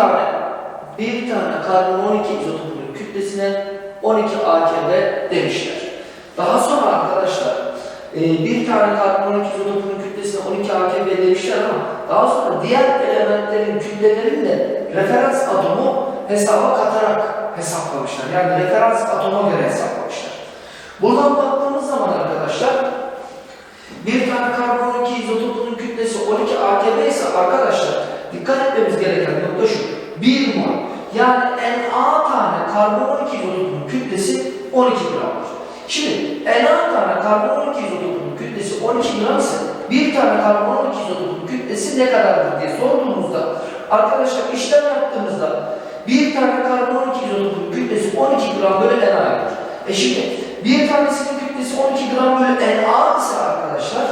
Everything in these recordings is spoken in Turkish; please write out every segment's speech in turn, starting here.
tane bir tane karbon 12 izotopunun kütlesine 12 AKB demişler. Daha sonra arkadaşlar e, bir tane karbon 12 izotopunun kütlesine 12 AKB demişler ama daha sonra diğer elementlerin kütlelerini de referans atomu hesaba katarak hesaplamışlar. Yani referans atoma göre hesaplamışlar. Buradan baktığımız zaman arkadaşlar bir tane karbon 12 izotopunun kütlesi 12 AKB ise arkadaşlar dikkat etmemiz gereken nokta şu. 1 mol yani Na tane karbon 12 izotopunun kütlesi 12 gramdır. Şimdi Na tane karbon 12 izotopunun kütlesi 12 gram ise bir tane karbon 12 izotopunun kütlesi ne kadardır diye sorduğumuzda arkadaşlar işlem yaptığımızda bir tane karbon 12 izotopunun kütlesi 12 gram bölü NA'dır. E şimdi bir tanesinin kütlesi 12 gram bölü Na ise arkadaşlar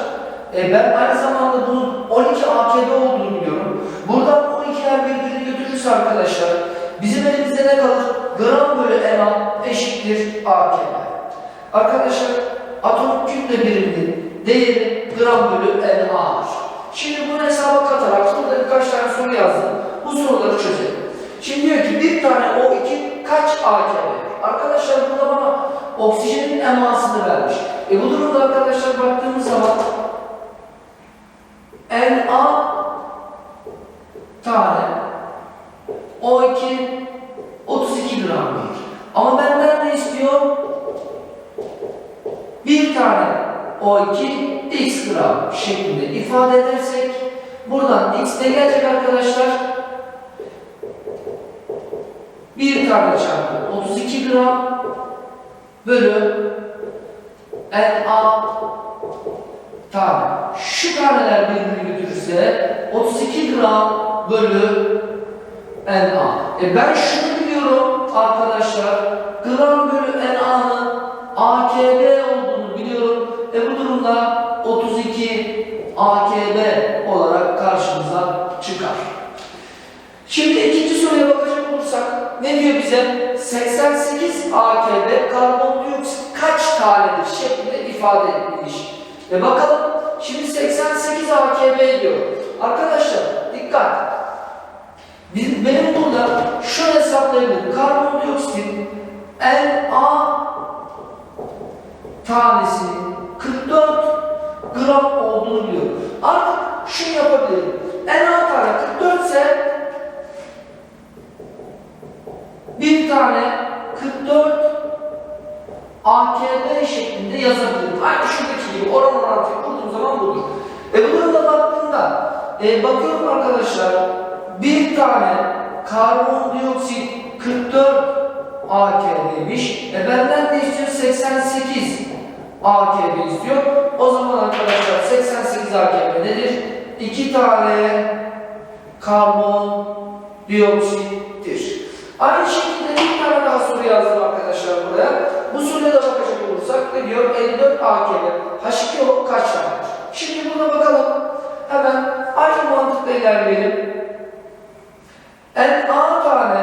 e ben aynı zamanda bunun 12 AKB. Arkadaşlar atom kütle biriminin değeri gram bölü NA'dır. Şimdi bunu hesaba katarak burada birkaç tane soru yazdım. Bu soruları çözelim. Şimdi diyor ki bir tane O2 kaç AKB? Arkadaşlar burada bana oksijenin emasını vermiş. E bu durumda arkadaşlar baktığımız zaman Na tane O2 32 gram değil. Ama benden ne istiyor? Bir tane O2 x gram şeklinde ifade edersek buradan x ne gelecek arkadaşlar? Bir tane çarpı 32 gram bölü Na tane. Şu taneler birbirini götürürse 32 gram bölü Na. E ben şunu biliyorum arkadaşlar. Gram bölü Na'nın AKB olduğunu biliyorum. E bu durumda 32 AKB olarak karşımıza çıkar. Şimdi ikinci soruya bakacak olursak ne diyor bize? 88 AKB karbondioksit kaç tanedir şeklinde ifade edilmiş. Ve bakalım şimdi 88 AKB diyor. Arkadaşlar dikkat. Bizim, benim burada şunu hesaplayabilirim. Karbondioksitin Na tanesinin 44 gram olduğunu biliyorum. Artık şunu yapabilirim. Na tane 44 ise bir tane 44 AKB şeklinde yazabilirim. Aynı şuradaki gibi oran orantıyı kurduğum zaman budur. E bu durumda baktığımda e, bakıyorum arkadaşlar bir tane karbondioksit 44 AKB'ymiş. E benden ne istiyor? 88 AKB istiyor. O zaman arkadaşlar 88 AKB nedir? 2 tane karbondioksittir. Aynı şekilde bir tane daha soru yazdım arkadaşlar buraya. Bu soruya da bakacak olursak ne diyor? 54 AKB. H2O kaç tanedir? Şimdi burada bakalım. Hemen aynı mantıkla ilerleyelim. Na tane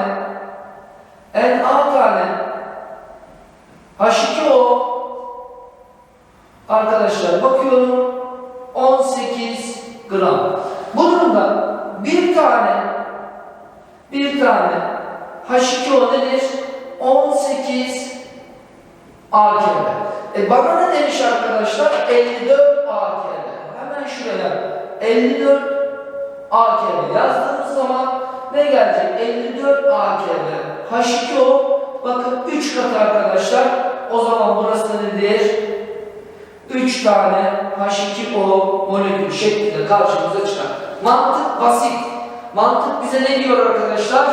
Na tane H2O arkadaşlar bakıyorum 18 gram. Bu durumda bir tane bir tane H2O nedir? 18 AKB. E bana ne demiş arkadaşlar? 54 AKB. Hemen şuraya 54 AKB yazdığımız zaman ne gelecek? 54 AKB. H2O bakın 3 katı arkadaşlar. O zaman burası nedir? 3 tane H2O molekül şeklinde karşımıza çıkar. Mantık basit. Mantık bize ne diyor arkadaşlar?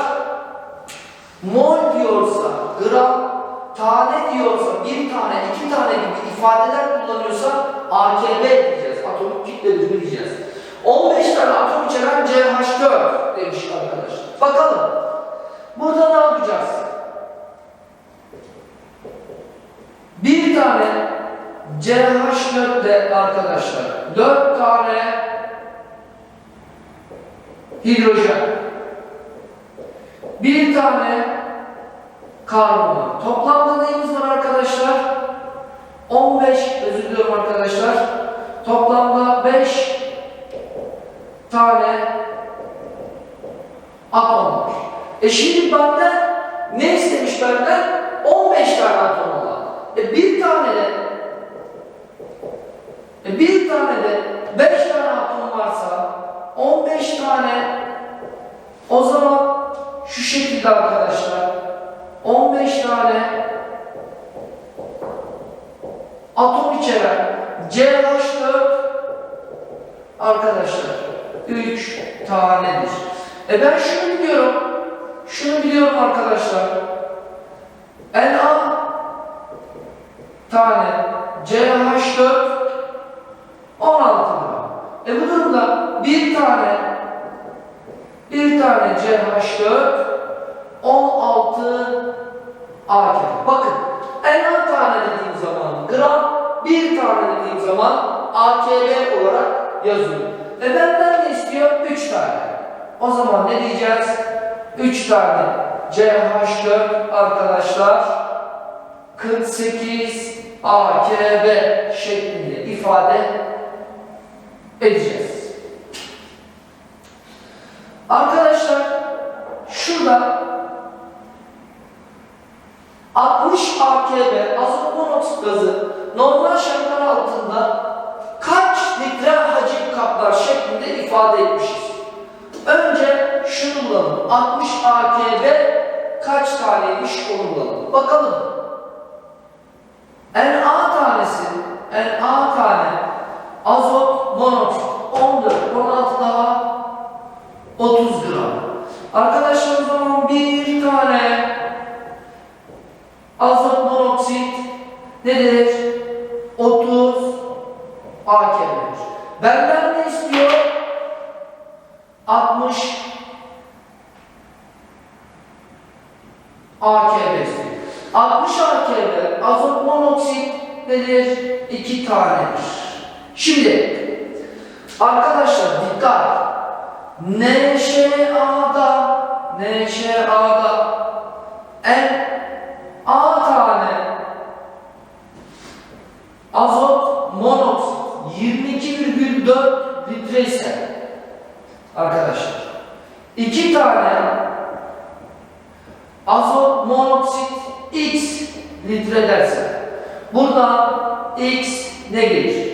Mol diyorsa, gram, tane diyorsa, bir tane, iki tane gibi ifadeler kullanıyorsa AKB diyeceğiz. Atomik birimi diyeceğiz. 15 tane atom içeren CH4 demiş arkadaşlar. Bakalım. Burada ne yapacağız? Bir tane CH4'de arkadaşlar 4 tane hidrojen bir tane karbon. Toplamda neyimiz var arkadaşlar? 15 özür diliyorum arkadaşlar. Toplamda 5 tane atom var. E şimdi benden ne istemiş benden? 15 tane atom olan. E bir tane de e bir tane de 5 tane atom varsa 15 tane o zaman şu şekilde arkadaşlar 15 tane atom içeren CH4 arkadaşlar 3 tanedir. E ben şunu biliyorum. Şunu biliyorum arkadaşlar. Na tane CH4 16 gram. E bu durumda bir tane bir tane CH4 16 AKB. Bakın Na tane dediğim zaman gram, bir tane dediğim zaman AKB olarak yazıyor. Ve benden ne istiyor? 3 tane. O zaman ne diyeceğiz? 3 tane CH4 arkadaşlar 48 AKB şeklinde ifade edeceğiz. Arkadaşlar şurada 60 AKB azot monoksit gazı normal şartlar altında kaç litre hacim Bakalım. Na tanesi, Na tane azot monoksit 14, 16 daha 30 gram. Arkadaşlar o zaman bir tane azot monoksit nedir? 30 AKB'dir. Benden ne istiyor? 60 AKB istiyor. 60 AKB azot monoksit nedir? 2 tanedir. Şimdi arkadaşlar dikkat. NŞA'da NŞA'da en A tane azot monoksit 22,4 litre ise arkadaşlar iki tane azot monoksit X litre derse burada X ne gelir?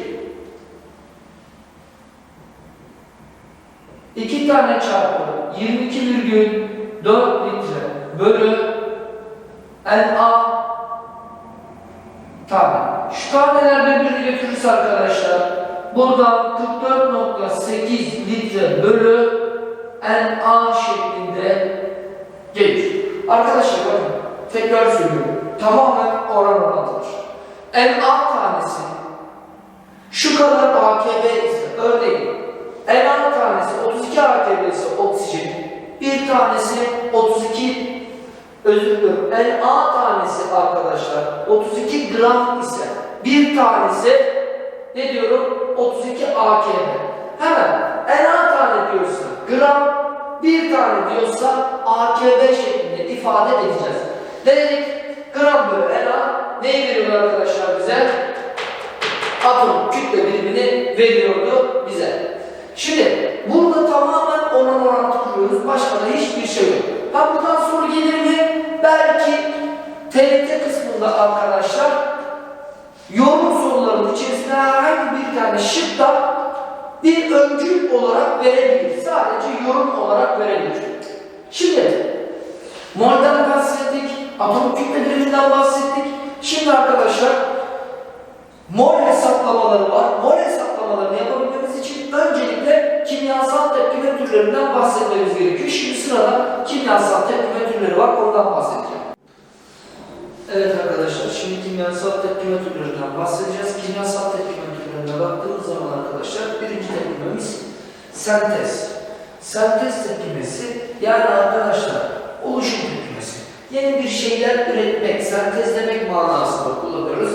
İki tane çarpı 22,4 litre bölü Na tane. Şu taneler birbirini götürürse arkadaşlar buradan 44.8 litre bölü Na şeklinde gelir. Arkadaşlar bakın tekrar söylüyorum. Tamamen oran orantıdır. Na tanesi şu kadar AKB ise örneğin Na tanesi 32 AKB ise oksijen bir tanesi 32 özür diliyorum. Na tanesi arkadaşlar 32 gram ise bir tanesi ne diyorum? 32 AKB. Hemen Na tane diyorsa gram, bir tane diyorsa AKB şeklinde ifade edeceğiz. Dedik? Gram bölü Na neyi veriyor arkadaşlar bize? Atom kütle birimini veriyordu bize. Şimdi burada tamamen oran orantı kuruyoruz. Başka da hiçbir şey yok. Ha buradan soru gelir mi? Belki TRT kısmında arkadaşlar yorum sorularının içerisinde herhangi bir tane şık da bir öncül olarak verebilir. Sadece yorum olarak verebilir. Şimdi molden bahsettik, atom kütle biriminden bahsettik. Şimdi arkadaşlar mol hesaplamaları var. Mol hesaplamalarını yapabilmemiz için öncelikle kimyasal tepkime türlerinden bahsetmemiz gerekiyor. Şimdi sırada kimyasal tepkime türleri var. Ondan bahsedeceğim. Evet arkadaşlar, şimdi kimyasal tepkime türlerinden bahsedeceğiz. Kimyasal tepkime türlerine baktığımız zaman arkadaşlar, birinci tepkimemiz sentez. Sentez tepkimesi, yani arkadaşlar, oluşum. Yeni bir şeyler üretmek, sentezlemek manasında kullanıyoruz.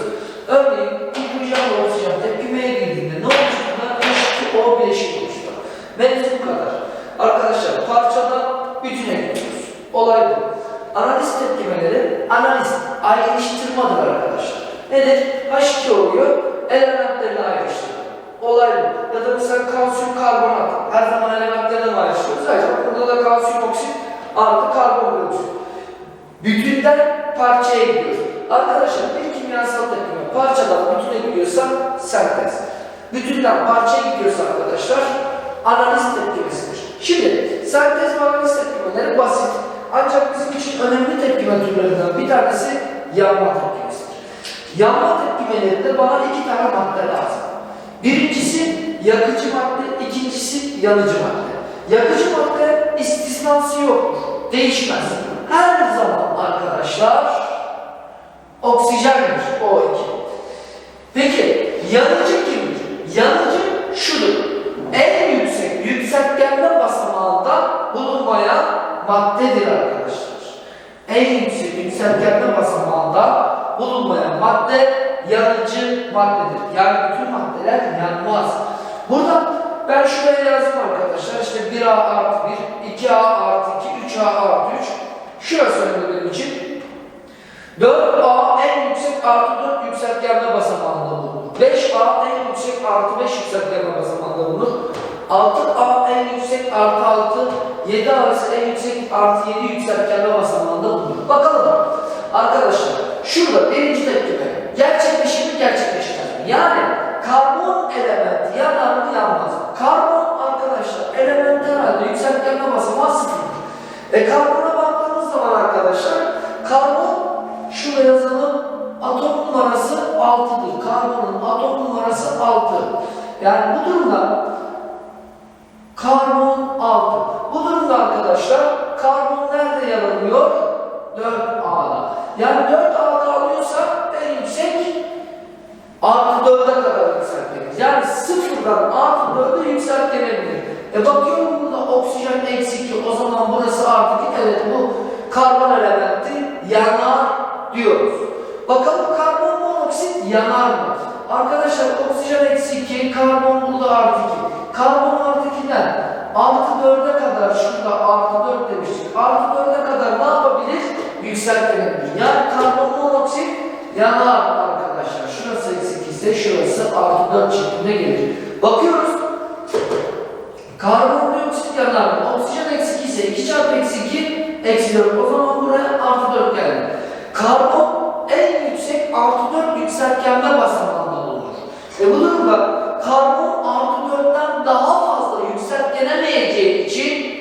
Örneğin, hidrojen ve oksijen tepkimeye girdiğinde ne oluştuğunda H2O bileşik oluştular. Mevzu kadar. Arkadaşlar, parçadan bütüne gidiyoruz. Olay bu. Analiz tepkimeleri, analiz, ayrıştırmadır arkadaşlar. Nedir? H2 oluyor. Elementlerini ayrıştırıyor. Olay bu. Ya da mesela kalsiyum karbonat. Her zaman elementlerden ayrıştırıyoruz. Ayrıca burada da kalsiyum oksit artı karbondioksit. Bütünden parçaya gidiyor. Arkadaşlar bir kimyasal tepkime parçadan bütüne gidiyorsa sentez. Bütünden parçaya gidiyorsa arkadaşlar analiz tepkimesidir. Şimdi sentez ve analiz tepkimeleri basit. Ancak bizim için önemli tepkime türlerinden bir tanesi yanma tepkimesidir. Yanma tepkimelerinde bana iki tane madde lazım. Birincisi yakıcı madde, ikincisi yanıcı madde. Yakıcı madde istisnası yoktur, değişmez. Arkadaşlar oksijendir O2. Peki yanıcı kimdir? Yanıcı şudur. En yüksek yüksekgenme basamağında bulunmayan maddedir arkadaşlar. En yüksek yüksekgenme basamağında bulunmayan madde yanıcı maddedir. Yani bütün maddeler yanmaz. Burada ben şuraya yazdım arkadaşlar. İşte 1A artı 1, 2A artı 2, 3A artı 3. Şurası önemli benim için. 4A en yüksek artı 4 yükseltgenme basamağında bulunur. 5A en yüksek artı 5 yükseltgenme basamağında bulunur. 6A en yüksek artı 6, 7 arası en yüksek artı 7 yükseltgenme basamağında bulunur. Bakalım arkadaşlar şurada birinci tepkime gerçekleşir mi gerçekleşmez mi? Yani karbon elementi yanar mı yanmaz mı? Karbon arkadaşlar element herhalde yükseltgenme basamağı sıfır. E karbona baktığımız zaman arkadaşlar karbon şurada yazalım atom numarası 6'dır. Karbonun atom numarası 6. Yani bu durumda karbon 6. Bu durumda arkadaşlar karbon nerede yer alıyor? 4A'da. Yani 4A'da alıyorsa en yüksek artı 4'e kadar yükseltmeliyiz. Yani sıfırdan artı 4'e yükseltlenebilir. E bakıyorum burada oksijen eksi 2 o zaman burası artı 2. Evet bu karbon elementi yanar diyoruz. Bakalım karbon monoksit yanar mı? Arkadaşlar oksijen eksi 2, karbon burada artı 2. Karbon artı 2'den artı 4'e kadar şurada artı 4 demiştik. Artı 4'e kadar ne yapabilir? Yükseltilebilir. Yani karbon monoksit yanar arkadaşlar. Şurası eksi 2 ise şurası artı 4 şeklinde gelir. Bakıyoruz. Karbondioksit yanar mı? Oksijen eksi 2 ise 2 çarpı eksi 2 eksi 4. O zaman buraya artı 4 geldi. Karbon en yüksek artı 4 yükseltgenme basamağında bulunur. E bu durumda karbon artı 4'ten daha fazla yükseltgenemeyeceği için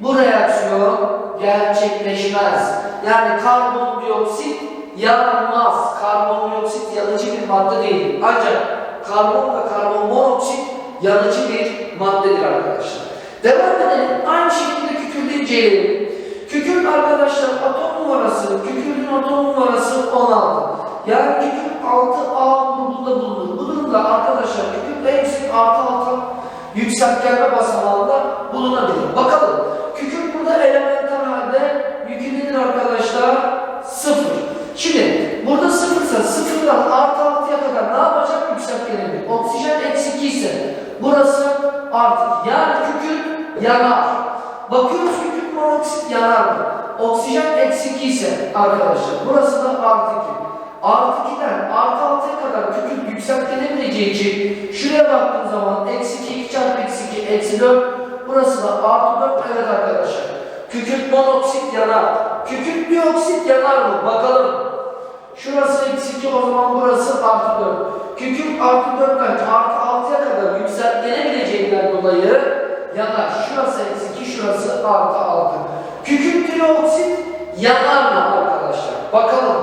bu reaksiyon gerçekleşmez. Yani karbondioksit yanmaz. Karbondioksit yanıcı bir madde değil. Ancak karbon ve karbon monoksit yanıcı bir maddedir arkadaşlar. Devam edelim. Aynı şekilde kükürdü inceleyelim. Kükürt arkadaşlar atom numarası, kükürdün atom numarası 16. Yani kükürt 6A grubunda bulunur. Bu durumda arkadaşlar kükürt en yüksek artı 6 yükseltgenme basamağında bulunabilir. Bakalım. Kükürt burada elementer halde yükü nedir arkadaşlar? Sıfır. Şimdi burada sıfırsa sıfırdan artı 6'ya kadar ne yapacak? Yükseltgenebilir. Oksijen eksi 2 ise burası artı. Yani kükürt yanar. Bakıyoruz kükürt monoksit yanar mı? Oksijen eksi 2 ise arkadaşlar burası da artı 2. Artı 2'den artı 6'ya kadar kükürt yükseltilebileceği için şuraya baktığım zaman eksi 2, 2 çarpı eksi 2, eksi 4 burası da artı 4 evet arkadaşlar. Kükürt monoksit yanar. Kükürt dioksit yanar mı? Bakalım. Şurası eksi 2 o zaman burası artı 4. Kükürt artı 4'ten artı 6'ya kadar yükseltilebileceğinden dolayı yanar. Şurası eksi 2, şurası artı 6. Kükürt dioksit yanar mı arkadaşlar? Bakalım.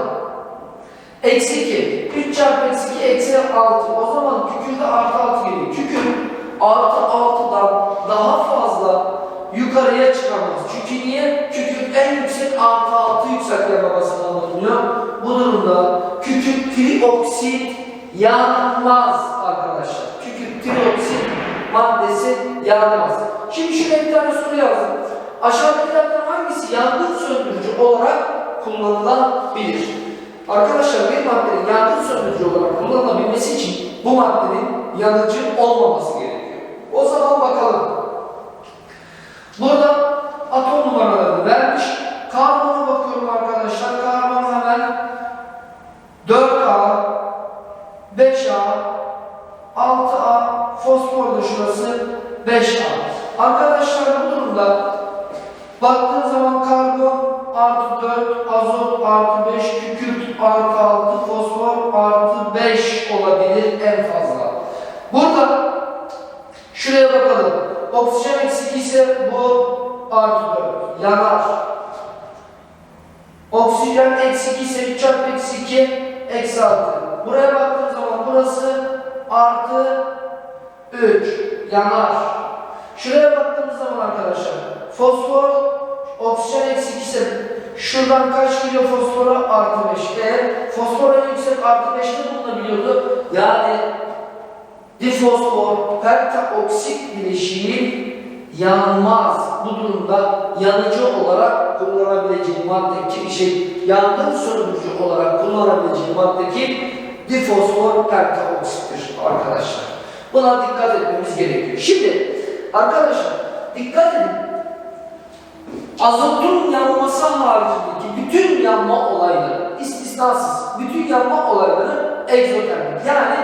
Eksi 2. 3 çarpı eksi 2 eksi 6. O zaman kükürde artı 6 geliyor. Kükür artı 6'dan daha fazla yukarıya çıkamaz. Çünkü niye? Kükürt en yüksek artı 6 yüksekliğe babasından bulunuyor. Bu durumda kükürt trioksit yanmaz arkadaşlar. Kükürt trioksit maddesi yanmaz. Şimdi şuraya bir tane soru yazdım. Aşağıdakilerden hangisi yangın söndürücü olarak kullanılabilir? Arkadaşlar bir maddenin yangın söndürücü olarak kullanılabilmesi için bu maddenin yanıcı olmaması gerekiyor. O zaman bakalım. Burada 4, azot artı 5, kükürt artı 6, fosfor artı 5 olabilir en fazla. Burada şuraya bakalım. Oksijen eksik ise bu artı 4 yanar. Oksijen eksi 2 ise 3 çarpı eksi 2 eksi 6. Buraya baktığım zaman burası artı 3 yanar. Şuraya baktığımız zaman arkadaşlar fosfor oksijen eksi 2 ise şuradan kaç geliyor fosfora artı 5. Eğer fosfor en yüksek artı 5'te bulunabiliyordu. Yani difosfor pentaoksit bileşiği yanmaz. Bu durumda yanıcı olarak kullanabileceği madde ki şey yangın söndürücü olarak kullanabileceği madde ki difosfor pentaoksittir arkadaşlar. Buna dikkat etmemiz gerekiyor. Şimdi arkadaşlar dikkat edin. Azotun yanması haricindeki bütün yanma olayları istisnasız bütün yanma olayları egzotermik yani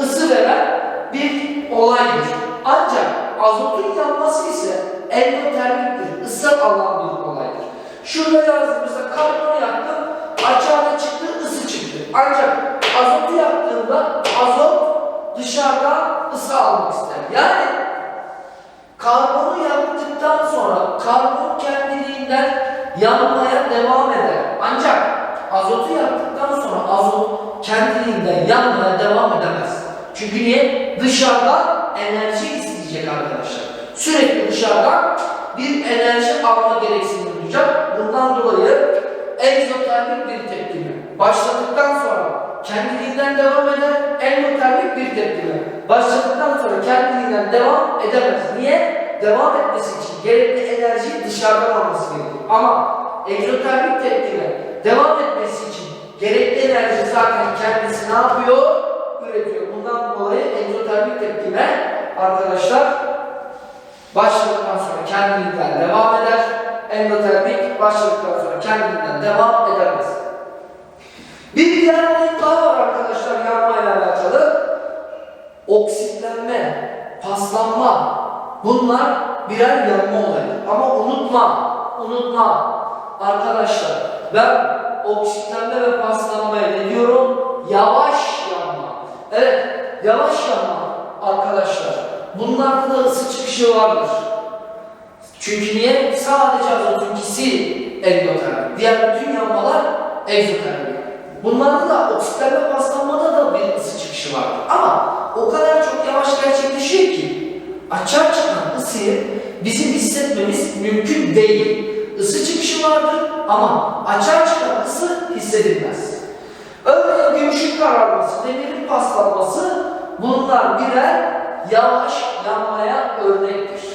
ısı veren bir olaydır. Ancak azotun yanması ise endotermiktir, ısı alan bir olaydır. Şurada yazdığımızda karbonu yaktım, açığa çıktı, ısı çıktı. Ancak azotu yaktığımda azot dışarıdan ısı almak ister. Yani karbonu yaktıktan sonra karbon kendiliğinden yanmaya devam eder. Ancak azotu yaktıktan sonra azot kendiliğinden yanmaya devam edemez. Çünkü niye? Dışarıdan enerji isteyecek arkadaşlar. Sürekli dışarıdan bir enerji alma gereksinimi duyacak. Bundan dolayı egzotermik bir tepkimi başladıktan sonra kendiliğinden devam eder. Endotermik bir tepkimi başladıktan sonra kendiliğinden devam edemez. Niye? Devam etmesi için gerekli enerjiyi dışarıdan alması gerekiyor. Ama egzotermik tepkime devam etmesi için gerekli enerji zaten kendisi ne yapıyor? Üretiyor. Bundan dolayı egzotermik tepkime arkadaşlar başladıktan sonra kendiliğinden devam eder. Endotermik başladıktan sonra kendiliğinden devam edemez. Bir diğer olayım daha var arkadaşlar yanmayla alakalı. Oksitlenme, paslanma bunlar birer yanma olayı. Ama unutma, unutma arkadaşlar ben oksitlenme ve paslanmaya ne diyorum? Yavaş yanma. Evet, yavaş yanma arkadaşlar. Bunlarda da ısı çıkışı vardır. Çünkü niye? Sadece azotunkisi endotermik. Diğer bütün yanmalar egzotermik. Bunlarda da oksitlenme paslanmada da bir ısı çıkışı var. Ama o kadar çok yavaş gerçekleşiyor ki açığa çıkan ısıyı bizim hissetmemiz mümkün değil. Isı çıkışı vardır ama açığa çıkan ısı hissedilmez. Örneğin gümüşün kararması, demirin paslanması bunlar birer yavaş yanmaya örnektir.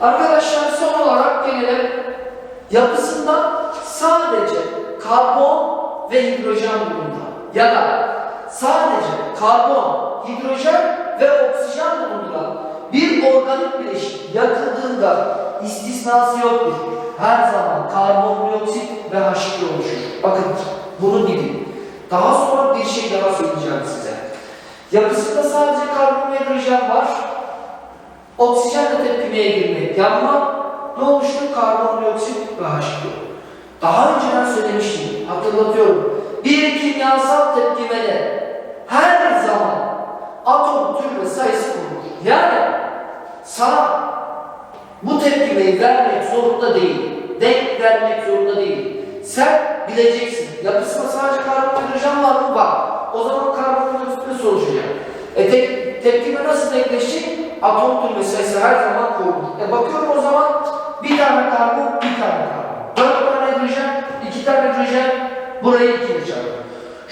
Arkadaşlar son olarak gelelim. Yapısında sadece karbon ve hidrojen bulundu. Ya da sadece karbon, hidrojen ve oksijen bulunduran bir organik bileşik yakıldığında istisnası yoktur. Her zaman karbondioksit ve H2 oluşur. Bakın bunu bilin. Daha sonra bir şey daha söyleyeceğim size. Yapısında sadece karbon ve hidrojen var. Oksijenle tepkimeye girmek yanma. Ne oluştu? Karbondioksit ve H2. Daha önceden söylemiştim. Hatırlatıyorum. Bir kimyasal tepkimede her zaman atom tür ve sayısı korunur. Yani sana bu tepkimeyi vermek zorunda değil. Denk vermek zorunda değil. Sen bileceksin. Yapısında sadece karbon hidrojen var mı? Var. O zaman karbondioksit nasıl oluşacak? E te tepkime nasıl denkleşecek? Atom tür ve sayısı her zaman korunur. E bakıyorum o zaman bir tane karbon, bir tane karbon. Dört tane hidrojen, iki tane hidrojen, burayı ikiye çarpıyor.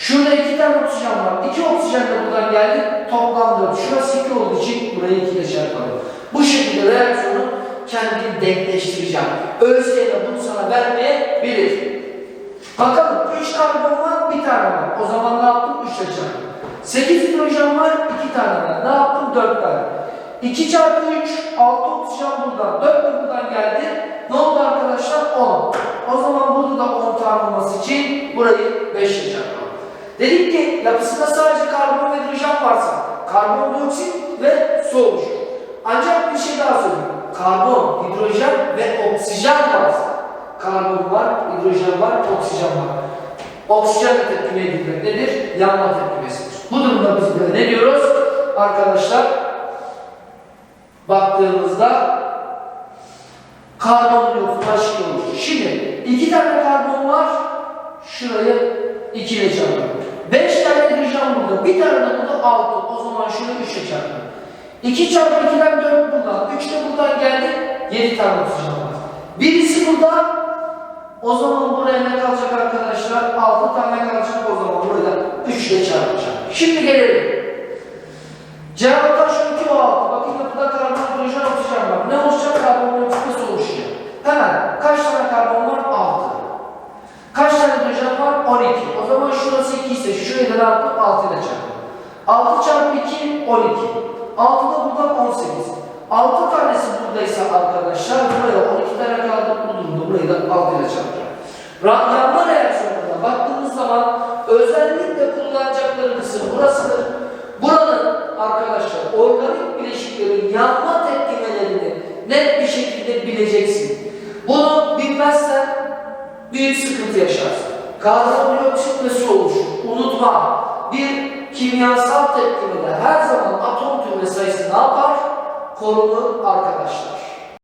Şurada iki tane oksijen var. İki oksijen de buradan geldi. Toplam dört. Şurası iki olduğu için burayı ikiye çarpalım. Bu şekilde reaksiyonu kendini denkleştireceğim. ÖSYM bunu sana vermeyebilir. Bakalım 3 karbon var, bir tane var. O zaman ne yaptım? 3 çarptım. 8 hidrojen var, 2 tane var. Ne yaptım? 4 tane. 2 çarpı 3, 6 oksijen buradan, 4 de buradan geldi. Ne oldu arkadaşlar? 10. O zaman burada da 10 tane olması için burayı 5 ile çarpalım. Dedik ki yapısında sadece karbon ve hidrojen varsa karbondioksit ve su oluşur. Ancak bir şey daha söyleyeyim. Karbon, hidrojen ve oksijen var. Karbon var, hidrojen var, oksijen var. Oksijenle tepkimeye girmek nedir? Yanma tepkimesidir. Bu durumda biz böyle ne diyoruz? Arkadaşlar baktığımızda karbondioksit H2 oluştu. Şimdi iki tane karbon var. Şurayı 2 ile çarpalım. Beş tane dirjant burada. Bir tane de burada altı. O zaman şunu üçe çarptım. İki çarpı ikiden dört buradan. Üç de buradan geldi. Yedi tane oksijen var. Birisi burada. O zaman buraya ne kalacak arkadaşlar? Altı tane kalacak o zaman burada. Üçle çarpacak. Şimdi gelelim. Cevaplar şu iki o altı. Bakın kapıda karbon hidrojen oksijen var. Ne olacak? Karbon monoksit oluşuyor. Hemen kaç tane karbon var? Altı. Kaç tane hidrojen var? On iki. 12 ise şuraya da artık 6 ile çarpın. 6 çarpı 2, 12. 6 da buradan 18. 6 tanesi buradaysa arkadaşlar buraya 12 tane kaldı. Bu durumda burayı da 6 ile çarpın. Yanma reaksiyonuna baktığımız zaman özellikle kullanacakları kısım burasıdır. Buranın arkadaşlar organik bileşiklerin yanma tepkimelerini net bir şekilde bileceksin. Bunu bilmezsen büyük sıkıntı yaşarsın. Karbondioksit su oluşur. Unutma bir kimyasal tepkimede her zaman atom tümle sayısı ne yapar? Korunur arkadaşlar.